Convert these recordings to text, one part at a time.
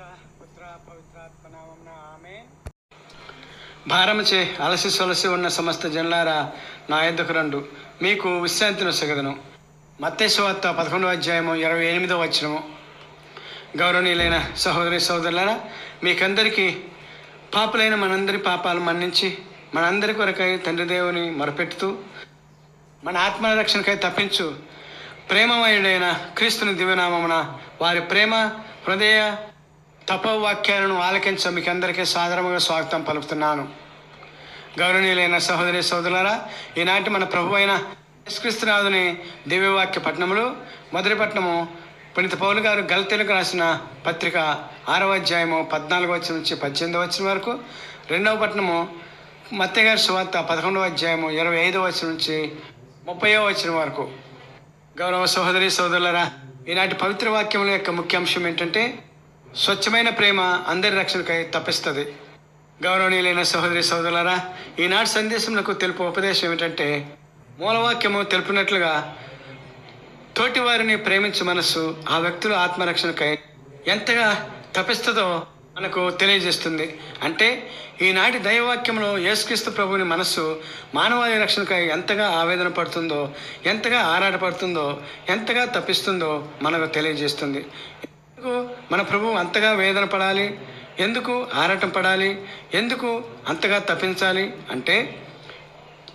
పిత ఆమె అలసి సొలసి ఉన్న సమస్త జనులారా నా ఎద్దుకు రండు. మీకు విశ్రాంతిని సగదను మత్తేశ్వార్త పదకొండవ అధ్యాయము ఇరవై ఎనిమిదవ వచ్చినము గౌరవనీయులైన సహోదరి సహోదరులారా మీకందరికీ పాపులైన మనందరి పాపాలు మన్నించి మనందరి కొరకై తండ్రి దేవుని మొరపెట్టుతూ మన ఆత్మ రక్షణకై తప్పించు ప్రేమమయుడైన క్రీస్తుని దివ్యనామమున వారి ప్రేమ హృదయ తపవాక్యాలను ఆలకించ మీకు అందరికీ సాధారణంగా స్వాగతం పలుకుతున్నాను. గౌరవనీయులైన సహోదరి సోదరులరా ఈనాటి మన ప్రభు అయిన యేసుక్రీస్తునాథుని దివ్యవాక్య పట్టణములు మొదటి పట్టణము పునీత పౌలు గారు గల్తెలకు రాసిన పత్రిక ఆరవ అధ్యాయము పద్నాలుగో వచ్చిన నుంచి పద్దెనిమిదవ వచ్చిన వరకు రెండవ పట్టణము మత్తయ్య గారి సువార్త పదకొండవ అధ్యాయము ఇరవై ఐదవ వచ్చిన నుంచి ముప్పైవ వచ్చిన వరకు. గౌరవ సహోదరి సోదరులరా ఈనాటి పవిత్ర వాక్యముల యొక్క ముఖ్య అంశం ఏంటంటే స్వచ్ఛమైన ప్రేమ అందరి రక్షణకై తప్పిస్తుంది. గౌరవనీయులైన సహోదరి సహోదరులారా ఈనాటి సందేశంలో తెలుపు ఉపదేశం ఏమిటంటే మూలవాక్యము తెలుపునట్లుగా తోటి వారిని ప్రేమించే మనస్సు ఆ వ్యక్తుల ఆత్మరక్షణకై ఎంతగా తప్పిస్తుందో మనకు తెలియజేస్తుంది. అంటే ఈనాటి దైవవాక్యంలో యేసుక్రీస్తు ప్రభుని మనస్సు మానవాళి రక్షణకై ఎంతగా ఆవేదన పడుతుందో ఎంతగా ఆరాటపడుతుందో ఎంతగా తప్పిస్తుందో మనకు తెలియజేస్తుంది. మన ప్రభువు అంతగా వేదన పడాలి. ఎందుకు ఆరాటం పడాలి? ఎందుకు అంతగా తప్పించాలి? అంటే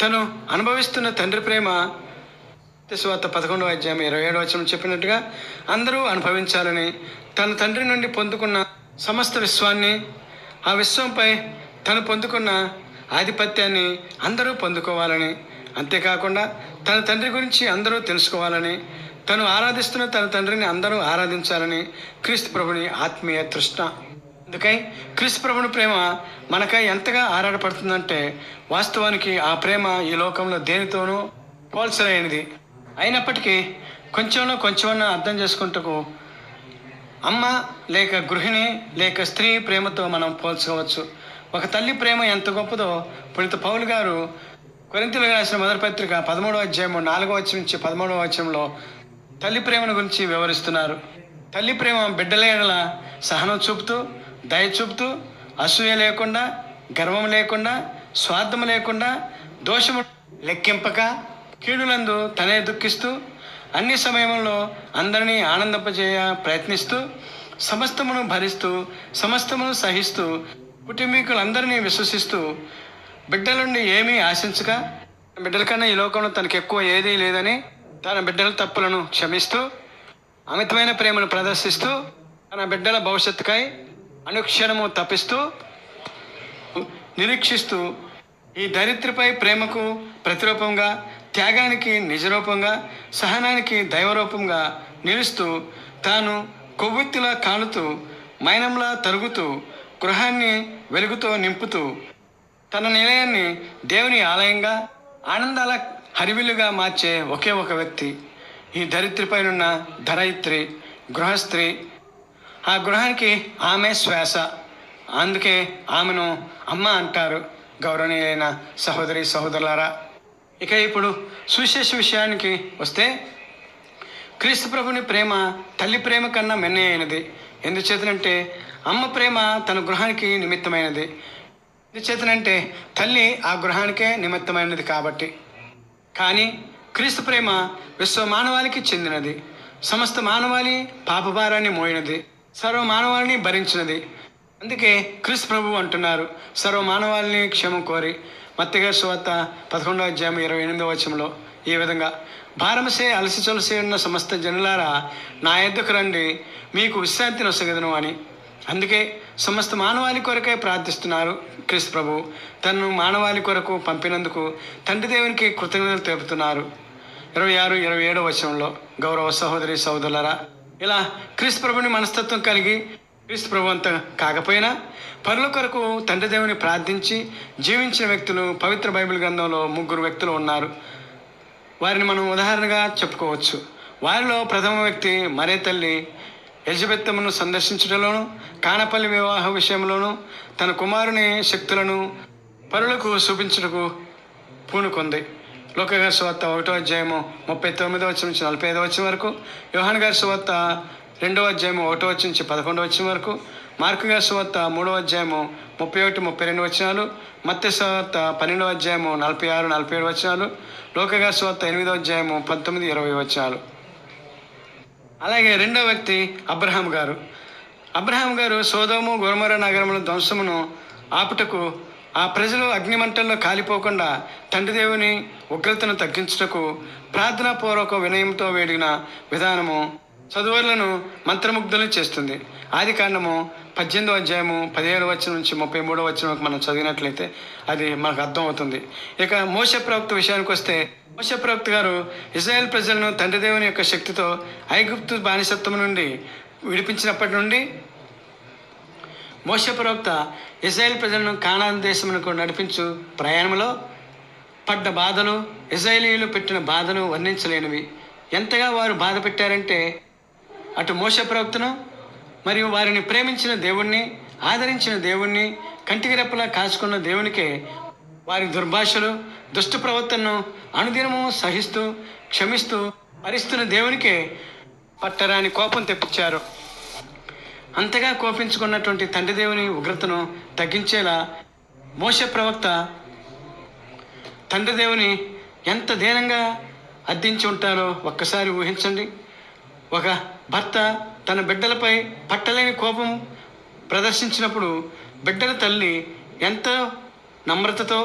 తను అనుభవిస్తున్న తండ్రి ప్రేమ స్వాత పదకొండవ అధ్యాయం ఇరవై ఏడవ వచనం చెప్పినట్టుగా అందరూ అనుభవించాలని తన తండ్రి నుండి పొందుకున్న సమస్త విశ్వాన్ని ఆ విశ్వంపై తను పొందుకున్న ఆధిపత్యాన్ని అందరూ పొందుకోవాలని అంతేకాకుండా తన తండ్రి గురించి అందరూ తెలుసుకోవాలని తను ఆరాధిస్తున్న తన తండ్రిని అందరూ ఆరాధించాలని క్రీస్తు ప్రభుని ఆత్మీయ తృష్ణ. అందుకై క్రీస్తు ప్రభుని ప్రేమ మనకై ఎంతగా ఆరాటపడుతుందంటే వాస్తవానికి ఆ ప్రేమ ఈ లోకంలో దేనితోనూ పోల్చలేనిది. అయినప్పటికీ కొంచెంలో కొంచెమన్నా అర్థం చేసుకుంటకు అమ్మ లేక గృహిణి లేక స్త్రీ ప్రేమతో మనం పోల్చుకోవచ్చు. ఒక తల్లి ప్రేమ ఎంత గొప్పదో పుణిత పౌలు గారు కొరింతలు రాసిన మొదటి పత్రిక పదమూడవ అధ్యాయము నాలుగవ వచ్చి నుంచి పదమూడవ వచ్చంలో తల్లి ప్రేమను గురించి వివరిస్తున్నారు. తల్లి ప్రేమ బిడ్డలేడల సహనం చూపుతూ దయ చూపుతూ అసూయ లేకుండా గర్వం లేకుండా స్వార్థం లేకుండా దోషము లెక్కింపక కీడులందు తనే దుఃఖిస్తూ అన్ని సమయంలో అందరినీ ఆనందింపజేయ ప్రయత్నిస్తూ సమస్తమును భరిస్తూ సమస్తమును సహిస్తూ కుటుంబీకులందరినీ విశ్వసిస్తూ బిడ్డల నుండి ఏమీ ఆశించక బిడ్డల కన్నా ఈ లోకంలో తనకు ఎక్కువ ఏదీ లేదని తన బిడ్డల తప్పులను క్షమిస్తూ అమితమైన ప్రేమను ప్రదర్శిస్తూ తన బిడ్డల భవిష్యత్తుకై అనుక్షణము తప్పిస్తూ నిరీక్షిస్తూ ఈ దరిద్రపై ప్రేమకు ప్రతిరూపంగా త్యాగానికి నిజరూపంగా సహనానికి దైవరూపంగా నిలుస్తూ తాను కొవ్వొత్తిలా కాలుతూ మైనంలా తరుగుతూ గృహాన్ని వెలుగుతో నింపుతూ తన నిలయాన్ని దేవుని ఆలయంగా ఆనందాల హరివిల్లుగా మార్చే ఒకే ఒక వ్యక్తి ఈ ధరిత్రిపైనున్న ధరయిత్రి గృహస్త్రీ ఆ గృహానికి ఆమె శ్వాస. అందుకే ఆమెను అమ్మ అంటారు గౌరవనీయులైన సహోదరి సహోదరులారా. ఇక ఇప్పుడు సువిశేష విషయానికి వస్తే క్రీస్తు ప్రభుని ప్రేమ తల్లి ప్రేమ కన్నా మెన్నే ఎందుచేతనంటే అమ్మ ప్రేమ తన గృహానికి నిమిత్తమైనది. ఎందుచేతనంటే తల్లి ఆ గృహానికే నిమిత్తమైనది కాబట్టి. కానీ క్రీస్తు ప్రేమ విశ్వ మానవాళికి చెందినది. సమస్త మానవాళి పాపభారాన్ని మోయినది. సర్వ మానవాళిని భరించినది. అందుకే క్రీస్తు ప్రభు అంటున్నారు సర్వ మానవాళిని క్షేమం కోరి. మత్తగా సువార్త పదకొండవ అధ్యాయం ఇరవై ఎనిమిదవ వచనంలో ఈ విధంగా భారమసే అలసి చొలసి ఉన్న సమస్త జనులారా నా ఎద్దుకు రండి మీకు విశ్రాంతి నొసగదను అని. అందుకే సమస్త మానవాళి కొరకే ప్రార్థిస్తున్నారు క్రీస్తు ప్రభు. తను మానవాళి కొరకు పంపినందుకు తండ్రి దేవునికి కృతజ్ఞతలు తెలుపుతున్నారు. ఇరవై ఆరు ఇరవై ఏడవ వచనంలో గౌరవ సహోదరి సహోదరులరా ఇలా క్రీస్తు ప్రభుని మనస్తత్వం కలిగి క్రీస్తు ప్రభు అంత కాకపోయినా పరుల కొరకు తండ్రి దేవుని ప్రార్థించి జీవించిన వ్యక్తులు పవిత్ర బైబిల్ గ్రంథంలో ముగ్గురు వ్యక్తులు ఉన్నారు. వారిని మనం ఉదాహరణగా చెప్పుకోవచ్చు. వారిలో ప్రథమ వ్యక్తి మరే తల్లి యజబెత్తమును సందర్శించడంలోను కానపల్లి వివాహ విషయంలోనూ తన కుమారుని శక్తులను పరులకు చూపించుటకు పూనుకుంది. లోకగారి సువార్త ఒకటో అధ్యాయము ముప్పై తొమ్మిదో వచ్చిన నుంచి నలభై ఐదో వచ్చిన వరకు యోహాన్ గారి సువార్త రెండవ అధ్యాయము ఒకటో వచ్చి నుంచి పదకొండవ వచ్చిన వరకు మార్కు గారి సువార్త మూడవ అధ్యాయము ముప్పై ఒకటి ముప్పై రెండు వచనాలు మత్స్య సువార్త పన్నెండవ అధ్యాయము నలభై ఆరు నలభై ఏడు వచనాలు లోక సువార్త ఎనిమిదో అధ్యాయము పంతొమ్మిది ఇరవై వచనాలు. అలాగే రెండో వ్యక్తి అబ్రహాం గారు. అబ్రహాం గారు సోదోము గోమర నగరముల ధ్వంసమును ఆపుటకు ఆ ప్రజలు అగ్నిమంటల్లో కాలిపోకుండా తండ్రి దేవుని ఉగ్రతను తగ్గించుటకు ప్రార్థనాపూర్వక వినయంతో వేడిన విధానము చదువులను మంత్రముగ్ధులను చేస్తుంది. ఆది కాండము పద్దెనిమిదో అధ్యాయము పదిహేడు వచ్చిన నుంచి ముప్పై మూడో వచ్చిన మనం చదివినట్లయితే అది మనకు అర్థం అవుతుంది. ఇక మోస ప్రవక్త విషయానికి వస్తే మోస ప్రవక్త గారు ఇజ్రాయెల్ ప్రజలను తండ్రి దేవుని యొక్క శక్తితో ఐగుప్తు బానిసత్వం నుండి విడిపించినప్పటి నుండి మోస ప్రవక్త ఇజ్రాయెల్ ప్రజలను కానాన్ దేశమునకు నడిపించు ప్రయాణంలో పడ్డ బాధలు ఇజ్రాయేలీలు పెట్టిన బాధను వర్ణించలేనివి. ఎంతగా వారు బాధ పెట్టారంటే అటు మోస ప్రవక్తను మరియు వారిని ప్రేమించిన దేవుణ్ణి ఆదరించిన దేవుణ్ణి కంటికి రెప్పలా కాచుకున్న దేవునికే వారి దుర్భాషలు దుష్ట ప్రవర్తనను అనుదినము సహిస్తూ క్షమిస్తూ భరిస్తున్న దేవునికే పట్టరాని కోపం తెప్పించారు. అంతగా కోపించుకున్నటువంటి తండ్రి దేవుని ఉగ్రతను తగ్గించేలా మోస ప్రవక్త తండ్రి దేవుని ఎంత దీనంగా అద్దించి ఉంటారో ఒక్కసారి ఊహించండి. ఒక భర్త తన బిడ్డలపై పట్టలేని కోపం ప్రదర్శించినప్పుడు బిడ్డల తల్లి ఎంతో నమ్రతతో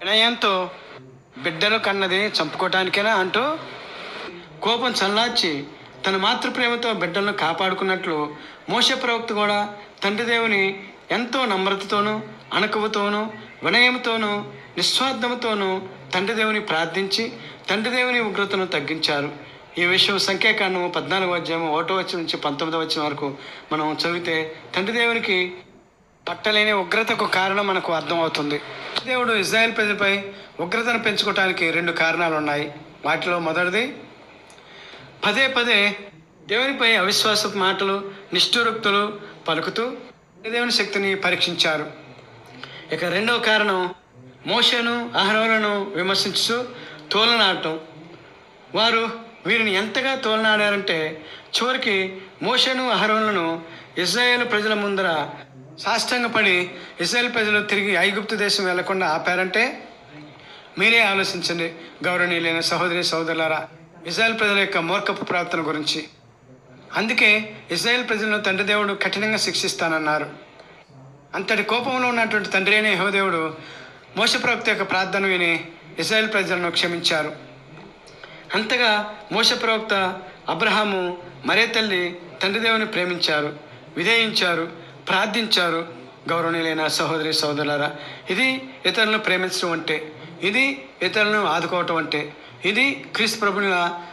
వినయంతో బిడ్డను కన్నది చంపుకోవటానికేనా అంటూ కోపం చల్లార్చి తన మాతృప్రేమతో బిడ్డలను కాపాడుకున్నట్లు మోస ప్రవక్త కూడా తండ్రి దేవుని ఎంతో నమ్రతతోనూ అణకువతోనూ వినయంతోనూ నిస్వార్థంతోనూ తండ్రి దేవుని ప్రార్థించి తండ్రి దేవుని ఉగ్రతను తగ్గించారు. ఈ విషయం సంఖ్యాకాండము పద్నాలుగు అధ్యాయము ఒకటో వచ్చిన నుంచి పంతొమ్మిదో వచ్చిన వరకు మనం చదివితే తండ్రి దేవునికి పట్టలేని ఉగ్రతకు కారణం మనకు అర్థమవుతుంది. దేవుడు ఇజ్రాయెల్ ప్రజలపై ఉగ్రతను పెంచుకోవటానికి రెండు కారణాలు ఉన్నాయి వాటిలో మొదటిది పదే పదే దేవునిపై అవిశ్వాస మాటలు నిష్ఠురుక్తులు పలుకుతూ దేవుని శక్తిని పరీక్షించారు. ఇక రెండవ కారణం మోషను అహరోలను విమర్శించు తోలనాడటం వారు వీరిని ఎంతగా తోలనాడారంటే చివరికి మోషను అహరోన్లను ఇజ్రాయేల్ ప్రజల ముందర సాష్టంగపడి ఇజ్రాయేల్ ప్రజలు తిరిగి ఐగుప్తు దేశం వెళ్ళకుండా ఆపారంటే మీరే ఆలోచించండి గౌరవనీయులైన సహోదరి సహోదరులారా. ఇజ్రాయెల్ ప్రజల యొక్క మూర్ఖపు ప్రవర్తన గురించి. అందుకే ఇజ్రాయెల్ ప్రజలను తండ్రి దేవుడు కఠినంగా శిక్షిస్తానన్నారు. అంతటి కోపంలో ఉన్నటువంటి తండ్రి అయిన యహోదేవుడు మోసప్రవక్త యొక్క ప్రార్థన విని ఇజ్రాయెల్ ప్రజలను క్షమించారు. అంతగా మోస ప్రవక్త అబ్రహాము మరే తల్లి తండ్రి దేవుని ప్రేమించారు విధేయించారు ప్రార్థించారు. గౌరవనీయులైన సహోదరి సహోదరులారా ఇది ఇతరులను ప్రేమించడం అంటే ఇది ఇతరులను ఆదుకోవటం అంటే ఇది క్రీస్తు ప్రభునిగా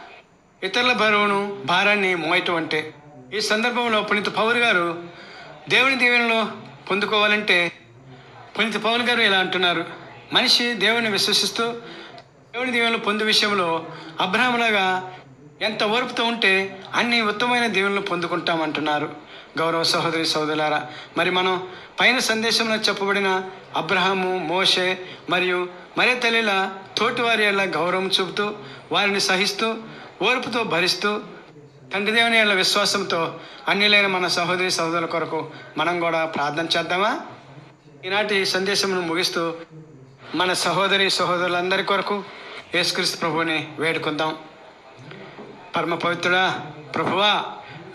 ఇతరుల బరువును భారాన్ని మోయటం అంటే. ఈ సందర్భంలో పునీత పౌరు గారు దేవుని దీవెనలో పొందుకోవాలంటే పునీత పవన్ గారు ఇలా అంటున్నారు మనిషి దేవుని విశ్వసిస్తూ దేవుని దీవెనలు పొందు విషయంలో అబ్రహాములాగా ఎంత ఓర్పుతో ఉంటే అన్ని ఉత్తమమైన దీవెనలు పొందుకుంటామంటున్నారు. గౌరవ సహోదరి సహోదరులారా మరి మనం పైన సందేశంలో చెప్పబడిన అబ్రహాము మోషే మరియు మరే తల్లిల తోటివారి ఎలా గౌరవం చూపుతూ వారిని సహిస్తూ ఓర్పుతో భరిస్తూ తండ్రి దేవుని యొక్క విశ్వాసంతో అన్నిలైన మన సహోదరి సహోదరుల కొరకు మనం కూడా ప్రార్థన చేద్దామా? ఈనాటి సందేశమును ముగిస్తూ మన సహోదరి సహోదరులందరి కొరకు యేసుక్రీస్తు ప్రభువుని వేడుకుందాం. పరమ పవిత్రుడా ప్రభువా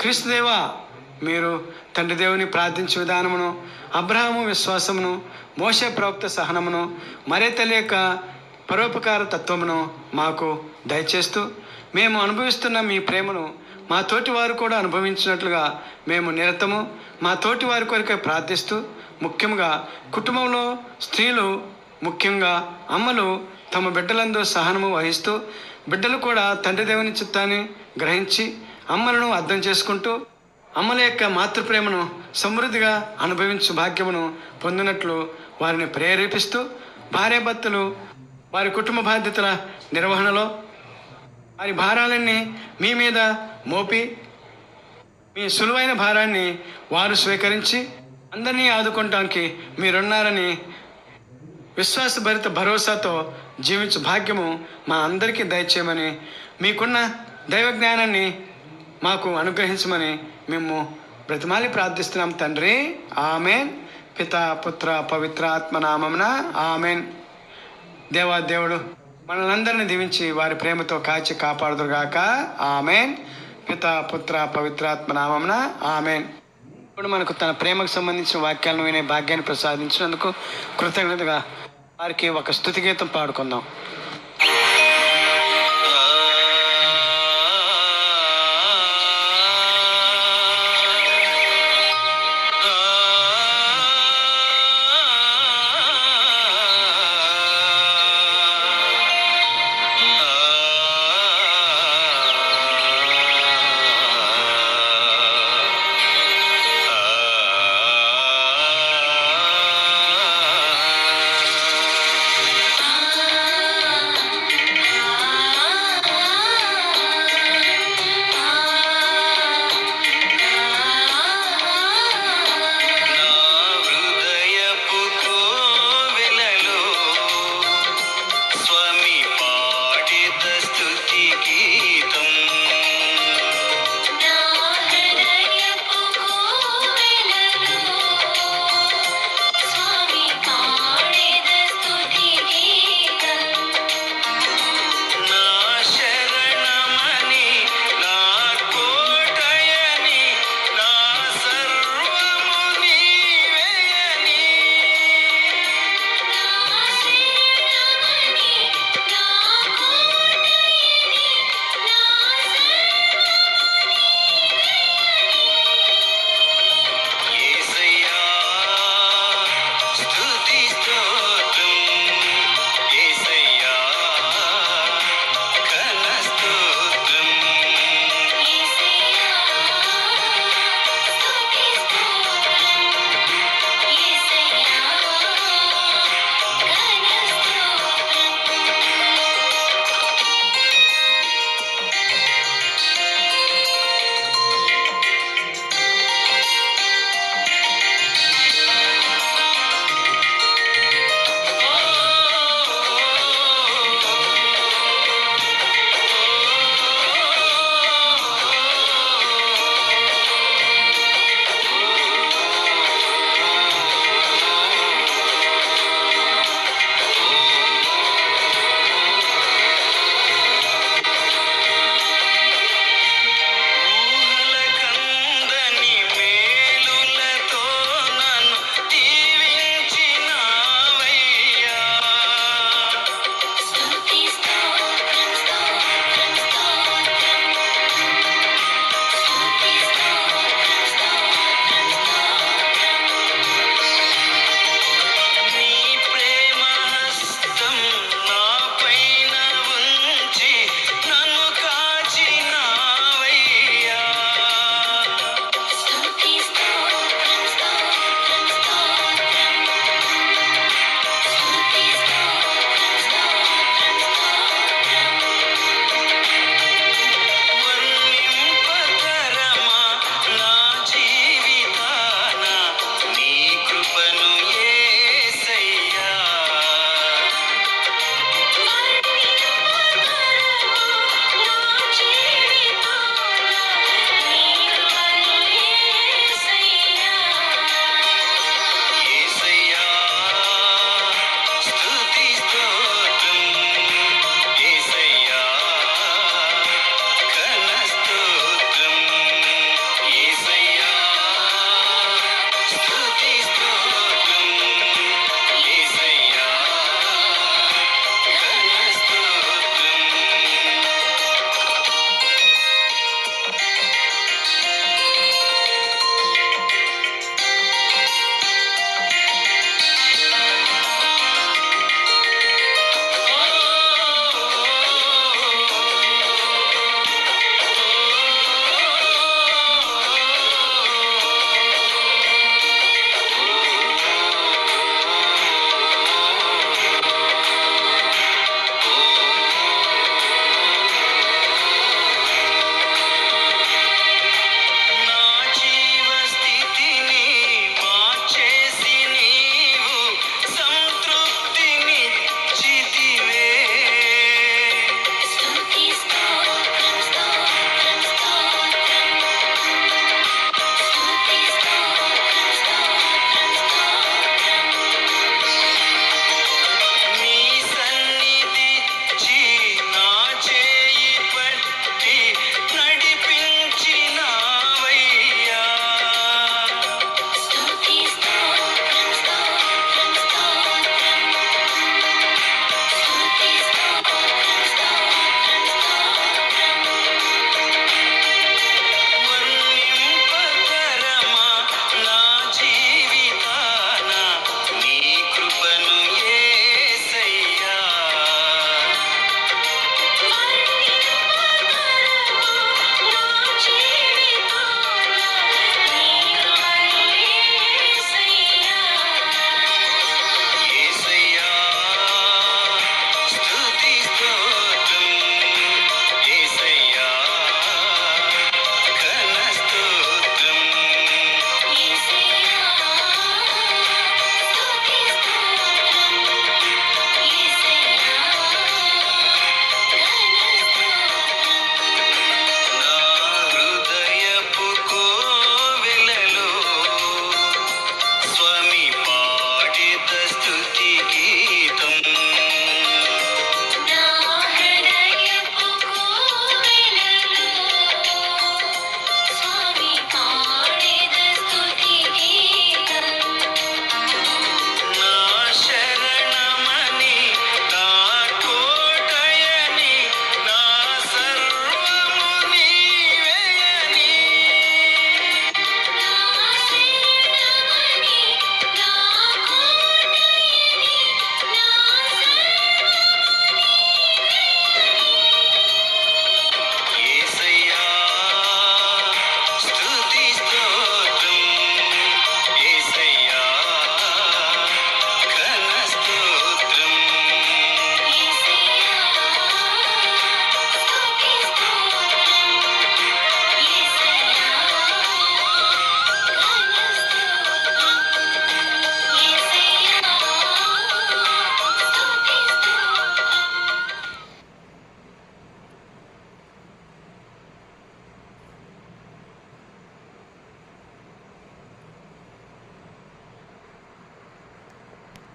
క్రీస్తుదేవా మీరు తండ్రి దేవుని ప్రార్థించే విధానమును అబ్రహాము విశ్వాసమును మోసే ప్రవక్త సహనమును మరే తెలియక పరోపకార తత్వమును మాకు దయచేస్తూ మేము అనుభవిస్తున్న మీ ప్రేమను మా తోటి వారు కూడా అనుభవించినట్లుగా మేము నిరతము మా తోటి వారి కొరకే ప్రార్థిస్తూ ముఖ్యంగా కుటుంబంలో స్త్రీలు ముఖ్యంగా అమ్మలు తమ బిడ్డలందు సహనము వహిస్తూ బిడ్డలు కూడా తండ్రి దేవుని చిత్తాన్ని గ్రహించి అమ్మలను అర్థం చేసుకుంటూ అమ్మల యొక్క మాతృప్రేమను సమృద్ధిగా అనుభవించు భాగ్యమును పొందినట్లు వారిని ప్రేరేపిస్తూ భార్యాభర్తలు వారి కుటుంబ బాధ్యతల నిర్వహణలో వారి భారాలన్నీ మీ మీద మోపి మీ సులువైన భారాన్ని వారు స్వీకరించి అందరినీ ఆదుకోవటానికి మీరున్నారని విశ్వాసభరిత భరోసాతో జీవించు భాగ్యము మా అందరికీ దయచేయమని మీకున్న దైవ జ్ఞానాన్ని మాకు అనుగ్రహించమని మేము బ్రతిమాలి ప్రార్థిస్తున్నాం తండ్రి. ఆమెన్. పిత పుత్ర పవిత్ర ఆత్మనామమున ఆమెన్. దేవాదేవుడు మనలందరిని దీవించి వారి ప్రేమతో కాచి కాపాడుదురుగాక. ఆమెన్. పిత పుత్ర పవిత్రాత్మ నామమున ఆమెన్. ఇప్పుడు మనకు తన ప్రేమకు సంబంధించిన వాక్యాలను వినే భాగ్యాన్ని ప్రసాదించినందుకు కృతజ్ఞతగా వారికి ఒక స్థుతి గీతం పాడుకుందాం.